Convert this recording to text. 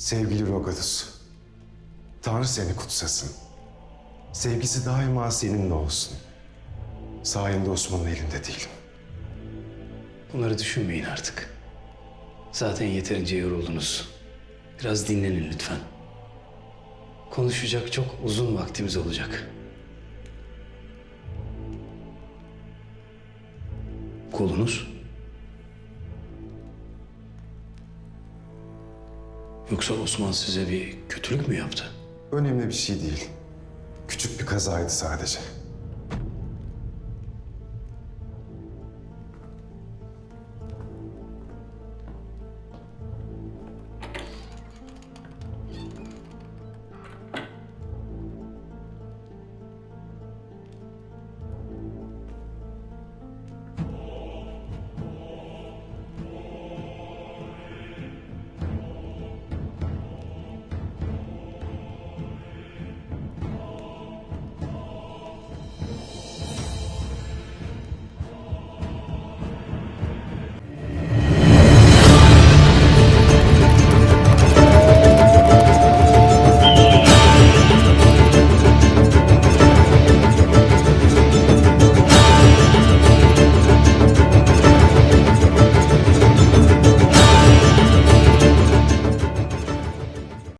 Sevgili Rogadus, Tanrı seni kutsasın. Sevgisi daima seninle olsun. Sayende Osman'ın elinde değilim. Bunları düşünmeyin artık. Zaten yeterince yoruldunuz. Biraz dinlenin lütfen. Konuşacak çok uzun vaktimiz olacak. Kolunuz? Yoksa Osman size bir kötülük mü yaptı? Önemli bir şey değil. Küçük bir kazaydı sadece.